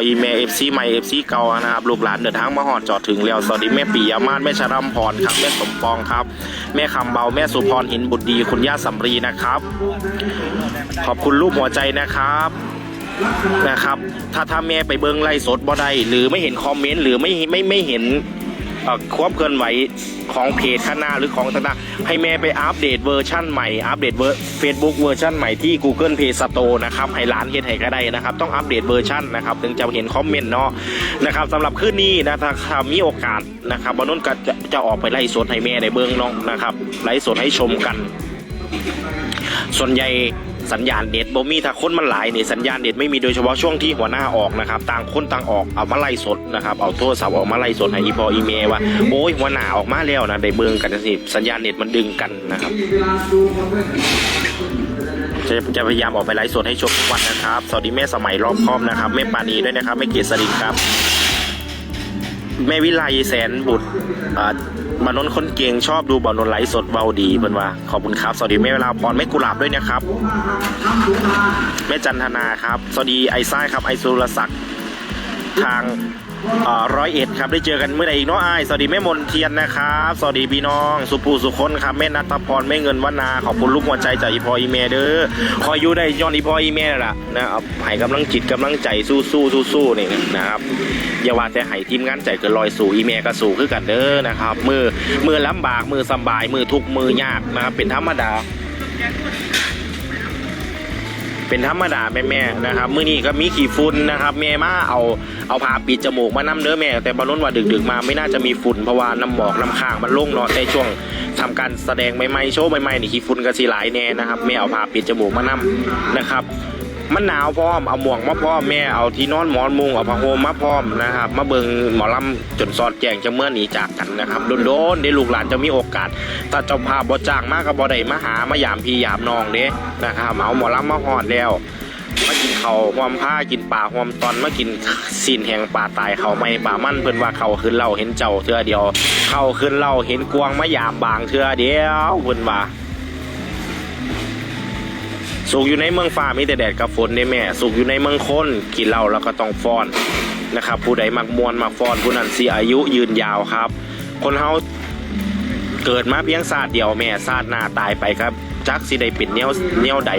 ไอแม่เอฟซีใหม่เอฟซีเก่านะครับลูกหลานเดินทางมาหอดจอดถึงแล้วสวัสดีแม่ปียามาศแม่ชรัมพรครับแม่สมปองครับ แม่คำเบาแม่สุพรหินบุตรดีคุณย่าสัมรีนะครับ ขอบคุณรูปหัวใจนะครับนะครับ ถ้าถ้าแม่ไปเบิ้งไล่สดบ่ได้หรือไม่เห็นคอมเมนต์หรือไม่ไม่ไม่เห็น ความเคลื่อนไหวของเพจข้างหน้าหรือของต่างๆ ให้แม่ไปอัปเดตเวอร์ชั่นใหม่ อัปเดตเวอร์เฟซบุ๊กเวอร์ชันใหม่ที่ Google Play Store นะครับ ให้ร้านเฮ็ดให้ก็ได้นะครับ ต้องอัปเดตเวอร์ชันนะครับ ถึงจะเห็นคอมเมนต์เนาะนะครับสำหรับคืนนี้นะถ้ามีโอกาสนะครับบอนุ่นก็จะจะออกไปไล่สดให้แม่ในเบิ้องน้องนะครับไล่สดให้ชมกัน ส่วนใหญ่ สัญญาณเน็ตบ่มีถ้าคนมันหลายเนี่ยสัญญาณเน็ตไม่มีโดยเฉพาะช่วงที่หัวหน้าออกนะครับต่างคนต่างออกเอามาไล่สดนะครับเอาโทรศัพท์ออกมาไล่สดให้อีพออีเมลว่าโอ้ยหัวหน้าออกมาแล้วนะได้เบิ่งกันสิสัญญาณเน็ตมันดึงกันนะครับจะจะพยายามออกไปไลฟ์สดให้ชมทุกวันนะครับ สวัสดีแม่สมัยรอบครอบนะครับแม่ปานีด้วยนะครับแม่เกียรติสรินครับ แม่วิไลแสนบุตรมานนคนเก่งชอบดูบานนไลฟ์สดเบาดีเพิ่นว่าขอบคุณครับ สวัสดีแม่เวลาพรแม่กุหลาบด้วยนะครับ แม่จันทนาครับ สวัสดีไอซ่าครับไอสุรศักดิ์ทาง ร้อยเอ็ดครับได้เจอกันเมื่อไหร่อีกเนาะไอายสวัสดีแม่มนเทียนนะครับสวัสดีพี่น้อง สุภูสุคนครับแม่นัทพรแม่เงินวนาขอบคุณลูกหัวใจจากอีพออีเมเด้อคอยอยู่ได้ย้อนอีพออีเมล่ะนะครับให้กำลังจิตกำลังใจสู้สู้สู้สู้นี่นะครับอย่าว่าแต่ให้ทีมงานใจเกินลอยสู่อีเมลก็สู่คือกันเด้อนะครับมือมือลำบากมือสบายมือทุกมือยากนะครับเป็นธรรมดา เป็นธรรมดาแม่แม่ๆนะครับมื้อนี้ก็มีขี่ฝุ่นนะครับแม่มาเอาเอาผ้าปิดจมูกมานํเด้อแม่ แต่บอลนว่าดึกๆมาไม่น่าจะมีฝุ่นเพราะว่าน้ำหมอกน้ำข้างมันลงเนาะแต่ช่วงทำการแสดงใหม่ๆโชว์ใหม่ๆนี่ขี่ฝุ่นก็สิหลายแน่นะครับแม่เอาผ้าปิดจมูกมานํนะครับ มันหนาวพร้อมเอาหมวกมาพร้อมแม่เอาที่นอนหมอนมุงเอาผ้าห่มมาพร้อมนะครับ มาเบิงหมอลำจนสอดแจงจะเมื่อหนีจากกันนะครับโดนๆเดี๋ยวลูกหลานจะมีโอกาสถ้าเจ้าภาพบ่จ้างมากก็บ่ได้มาหามายามพี่ยามน้องเด้นะครับเอาหมอลำมาฮอดแล้วมากินเขาวหวมผ้ากินป่าหวมตอนมากินซีนแห่งป่าตายเขาไม่ป่ามั่นเพิ่นว่าเขาขึ้นเล่าเห็นเจ้าเทือเดียว เขาขึ้นเล่าเห็นกวางมายามบางเทือเดียวเพิ่นว่า สุกอยู่ในเมืองฟ้ามีแต่แดดกับฝนได้แม่ สุกอยู่ในเมืองคนกินเหล้าแล้วก็ต้องฟ้อนนะครับ ผู้ใดมักมวนมักฟ้อนผู้นั้นเสียอายุยืนยาวครับ คนเฮาเกิดมาเพียงศาสตร์เดียวแม่ศาสตร์หน้าตายไปครับ จักสิได้เป็นแนวแนวใด